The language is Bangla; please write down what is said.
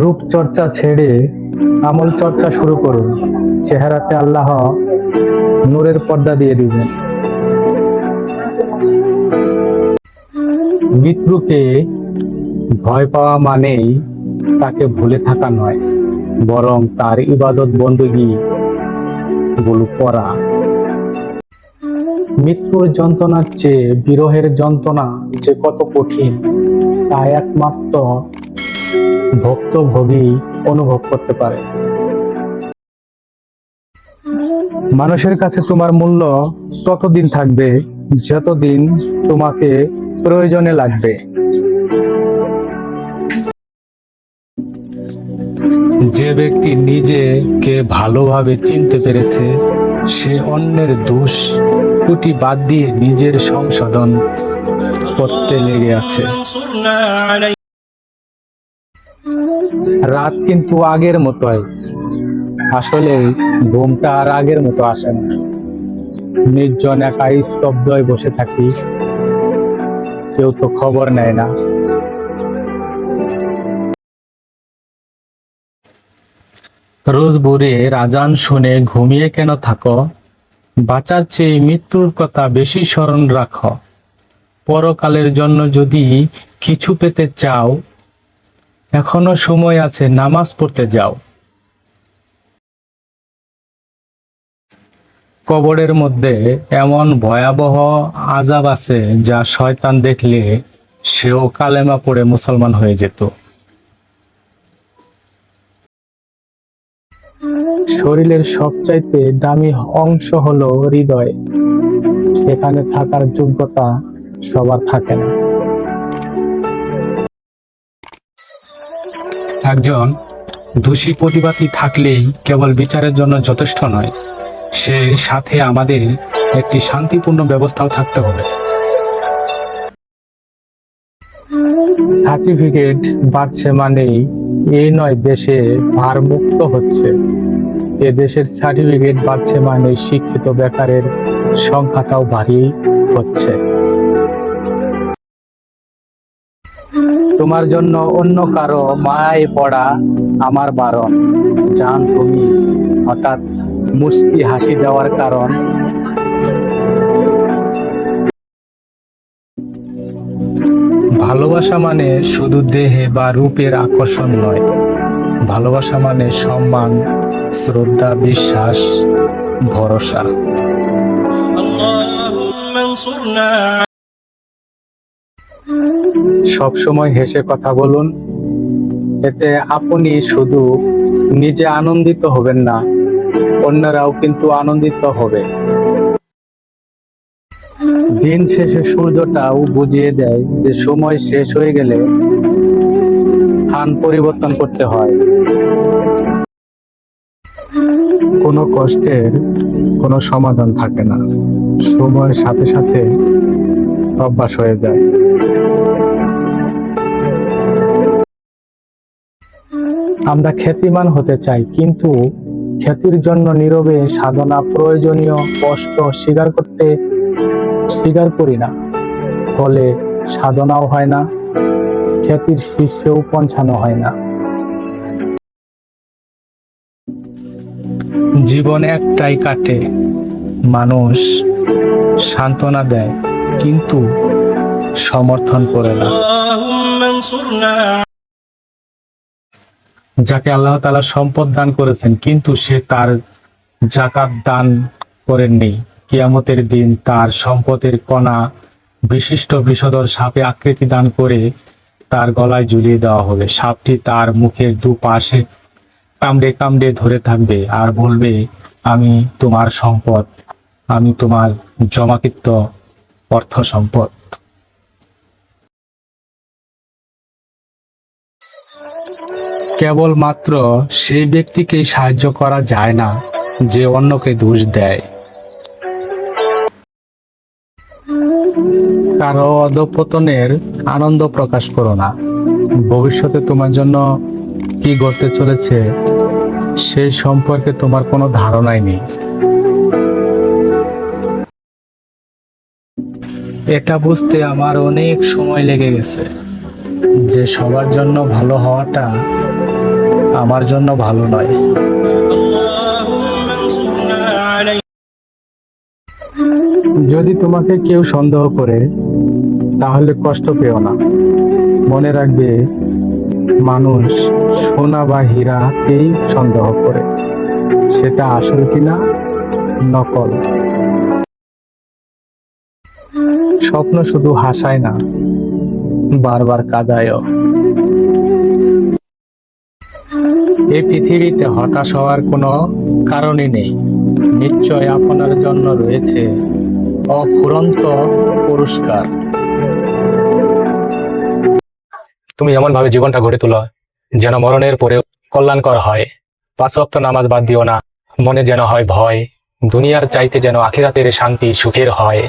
রূপচর্চা ছেড়ে আমল চর্চা শুরু করুন। চেহারাতে আল্লাহ নূরের পর্দা দিয়ে দিবেন। মৃত্যুকে ভয় পাওয়া মানেই তাকে ভুলে থাকা নয়, বরং তার ইবাদত বন্দী গুলো করা। মৃত্যুর যন্ত্রণার চেয়ে বিরহের যন্ত্রণা যে কত কঠিন তা একমাত্র ভক্তভোগী অনুভব করতে পারে। মানুষের কাছে তোমার মূল্য ততদিন থাকবে যতদিন তোমাকে প্রয়োজনে লাগবে। যে ব্যক্তি নিজেকে ভালোভাবে চিনতে পেরেছে, সে অন্যের দোষ ত্রুটি বাদ দিয়ে নিজের সংশোধন করতে লেগে আছে। রাত কিন্তু আগের মতোই। আসলে ঘুমটা আর আগের মতো আসে না। নির্জন একা স্তব্ধয় বসে থাকি। কেউ তো খবর নেয় না। রোজ ভোরে রাজান শুনে ঘুমিয়ে কেন থাকো? বাঁচার চেয়ে মৃত্যুর কথা বেশি স্মরণ রাখো। পরকালের জন্য যদি কিছু পেতে চাও, এখনও সময় আছে, নামাজ পড়তে যাও। কবরের মধ্যে এমন ভয়াবহ আজাব আছে যা শয়তান দেখলে সেও কালেমা পড়ে মুসলমান হয়ে যেত। শরীরের সবচাইতে দামি অংশ হলো হৃদয়। সেখানে থাকার যোগ্যতা সবার থাকে না। একজন দোষী প্রতিবাদী থাকলেই কেবল বিচারের জন্য যথেষ্ট নয় সে সাথে আমাদের একটি শান্তিপূর্ণ ব্যবস্থাও থাকতে হবে। সার্টিফিকেট বাড়ছে মানেই এই নয় দেশে ভার মুক্ত হচ্ছে। এ দেশের সার্টিফিকেট বাড়ছে মানে শিক্ষিত বেকারের সংখ্যাটাও ভারী হচ্ছে। তোমার জন্য অন্য কারও মায় পড়া আমার বারণ। জান তুমি হঠাৎ মুস্কি হাসি দেওয়ার কারণ। ভালোবাসা মানে শুধু দেহে বা রূপের আকর্ষণ নয়। ভালোবাসা মানে সম্মান শ্রদ্ধা বিশ্বাস ভরসা। সবসময় হেসে কথা বলুন। এতে আপনি শুধু নিজে আনন্দিত হবেন না, অন্যরাও কিন্তু আনন্দিত হবে। দিন শেষে সূর্যটাও বুঝিয়ে দেয় যে সময় শেষ হয়ে গেলে স্থান পরিবর্তন করতে হয়। কোনো কষ্টের কোনো সমাধান থাকে না। সময়ের সাথে সাথে অভ্যাস হয়ে যায়। আমরা খ্যাতিমান হতে চাই, কিন্তু খ্যাতির জন্য নীরবে সাধনা প্রয়োজনীয়, কষ্ট স্বীকার করতে স্বীকার করি না। ফলে সাধনাও হয় না, খ্যাতির শীর্ষেও পৌঁছানো হয় না। জীবন একটাই কাটে, মানুষ সান্ত্বনা দেয়, কিন্তু সমর্থন করে না। যাকে আল্লাহ তালা সম্পদ দান করেছেন কিন্তু সে তার জাকাত দান করেননি। কিয়ামতের দিন তার সম্পদের কণা বিশিষ্ট বিষদর সাপে আকৃতি দান করে তার গলায় ঝুলিয়ে দেওয়া হবে। সাপটি তার মুখের দুপাশে কামড়ে কামড়ে ধরে থাকবে আর বলবে আমি তোমার সম্পদ আমি তোমার জমাকৃত অর্থ সম্পদ। কেবলমাত্র সেই ব্যক্তিকেই সাহায্য করা যায় না, যে অন্যকে দোষ দেয়। কারও অধপতনের আনন্দ প্রকাশ করো না। ভবিষ্যতে তোমার জন্য কি ঘটতে চলেছে, সে সম্পর্কে তোমার কোনো ধারণাই নেই। এটা বুঝতে আমার অনেক সময় লেগে গেছে যে সবার জন্য ভালো হওয়াটা আমার জন্য ভালো নয়। যদি তোমাকে কেউ সন্দেহ করে, তাহলে কষ্ট পেও না। মনে রাখবে, মানুষ সোনা বা হীরাতেই সন্দেহ করে। সেটা আসল কিনা, নকল। স্বপ্ন শুধু হাসায় না, বারবার কাদায়ও। এই পৃথিবীতে হতাশ হওয়ার কোনো কারণই নেই। নিশ্চয় আপনার জন্য রয়েছে অফুরন্ত পুরস্কার। তুমি এমন ভাবে জীবনটা গড়ে তোলো যেন মরণের পরে কল্যাণকর হয়। পাঁচ নামাজ বাদ দিও না, মনে যেন হয় ভয়, দুনিয়ার চাইতে যেন আখিরাতের শান্তি সুখের হয়।